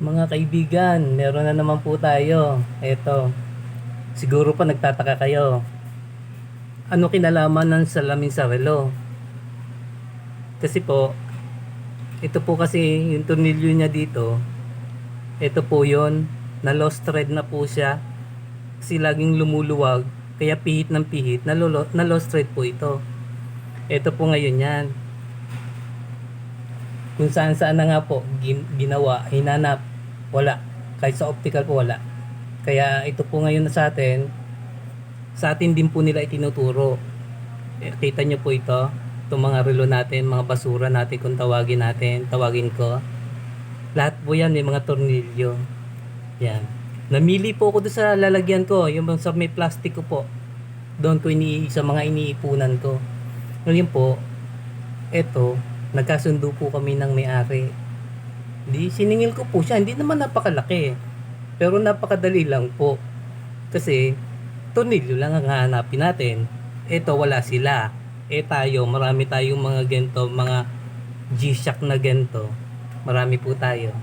Mga kaibigan, meron na naman po tayo. Eto. Siguro pa nagtataka kayo. Ano kinalaman ng salamin sa relo? Kasi po, ito po kasi yung tornilyo niya dito. Ito po yon na lost thread na po siya. Kasi laging lumuluwag. Kaya pihit ng pihit, na, na lost thread po ito. Ito po ngayon yan kung saan saan na nga po gin- ginawa, hinanap, wala. Kahit sa optical po wala. Kaya ito po ngayon sa atin, sa atin din po nila itinuturo. Eh, Kita nyo po ito, itong mga relo natin, mga basura natin kung tawagin natin, tawagin ko. Lahat po yan, may mga tornilyo. Yan. Namili po ako doon sa lalagyan ko, yung sa may plastic ko po. Doon ko ini sa mga iniipunan ko. Ngayon po, eto, nagkasundo po kami ng may-ari. Di, siningil ko po siya. Hindi naman napakalaki. Pero napakadali lang po. Kasi, tornilyo lang ang hanapin natin. Ito, wala sila. Eh tayo, marami tayong mga gento, mga G-Shock na gento. Marami po tayo.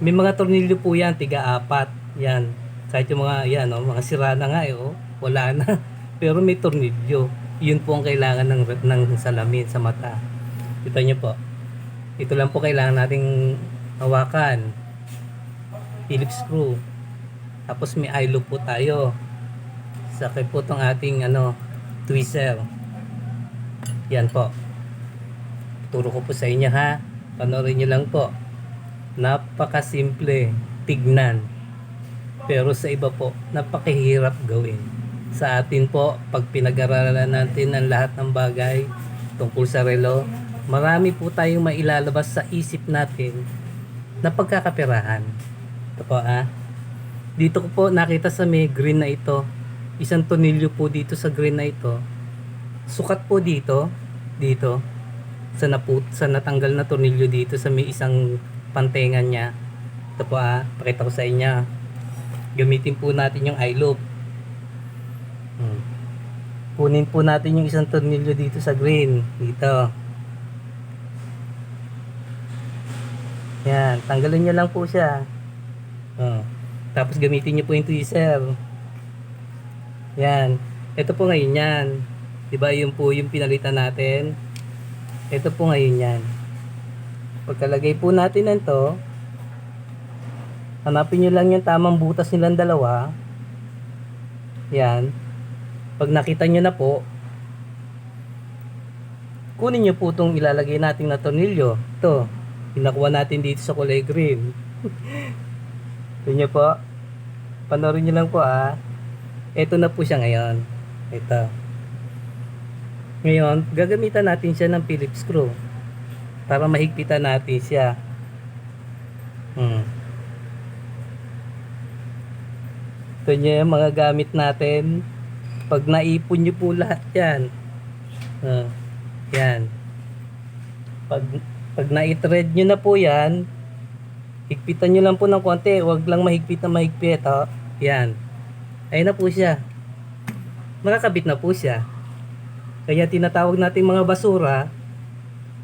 May mga tornilyo po yan, tiga-apat. Yan. Kahit yung mga, yan, oh, mga sira na nga, eh, oh, wala na. Pero may tornilyo. Yun po ang kailangan ng, ng salamin sa mata. Kita nyo po. Ito lang po kailangan nating hawakan. Phillips screw. Tapos may eye loop po tayo. Sakay po itong ating ano, tweezer. Yan po. Turo ko po sa inyo ha. Panoorin nyo lang po. Napakasimple tignan. Pero sa iba po, napakahirap gawin. Sa atin po, pag pinag-aralan natin ang lahat ng bagay tungkol sa relo, marami po tayong mailalabas sa isip natin na pagkakapirahan. Ito po ah. Dito ko po nakita sa may green na ito. Isang tonilyo po dito sa green na ito. Sukat po dito. Dito. Sa, naput, sa natanggal na tornilyo dito sa may isang pantengan niya. Ito po ah. Pakita ko sa inyo. Gamitin po natin yung eye loop. Hmm. Kunin po natin yung isang tornilyo dito sa green. Dito. Yan, tanggalin nyo lang po siya. Oh. Tapos gamitin nyo po yung tweezer. Yan. Ito po ngayon yan. Diba yun po yung pinalitan natin. Ito po ngayon yan. Pagkalagay po natin nito, hanapin nyo lang yung tamang butas nilang dalawa. Yan. Pag nakita nyo na po, kunin nyo po itong ilalagay natin na tornilyo. Ito, pinakuha natin dito sa kulay green. Ito nyo po. Panoorin nyo lang po ah. Ito na po siya ngayon. Ito. Ngayon, gagamitan natin siya ng Phillips screw. Para mahigpitan natin siya. Hmm. Ito nyo yung mga gamit natin. Pag naipon nyo po lahat yan. Ah, yan. Pag, pag na-thread nyo na po yan, higpitan nyo lang po ng konti. Huwag lang mahigpit na mahigpit. Oh. Yan. Ayun na po siya. Nakakabit na po siya. Kaya tinatawag natin mga basura,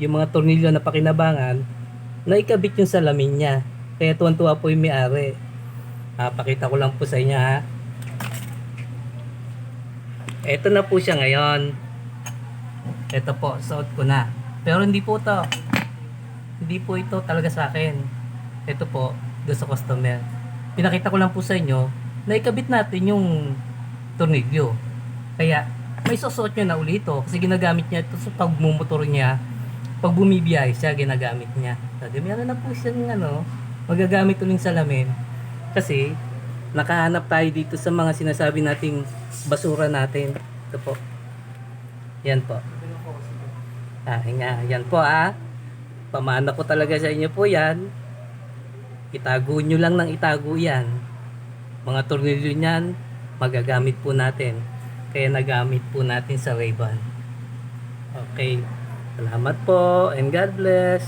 yung mga tornilyo na pakinabangan, na ikabit yung salamin niya. Kaya tuwan-tuwa po yung may-ari. Ah, pakita ko lang po sa inyo ha. Ito na po siya ngayon. Ito po, suot ko na. Pero hindi po to. Hindi po ito talaga sa akin. Ito po, doon sa customer. Pinakita ko lang po sa inyo na ikabit natin yung tornilyo. Kaya, may susuot nyo na ulit ito. Kasi ginagamit niya ito sa pagmumotor niya. Pag bumibiyahe siya, ginagamit niya. Sabi, meron na po siyang ano, magagamit uling salamin. Kasi, nakahanap tayo dito sa mga sinasabi nating basura natin. Ito po. Yan po. Ah, nga, yan po ah. Pamana ko talaga sa inyo po yan. Itago nyo lang ng itago yan. Mga tornilyo niyan, magagamit po natin. Kaya nagamit po natin sa Ray-Ban. Okay. Salamat po and God bless.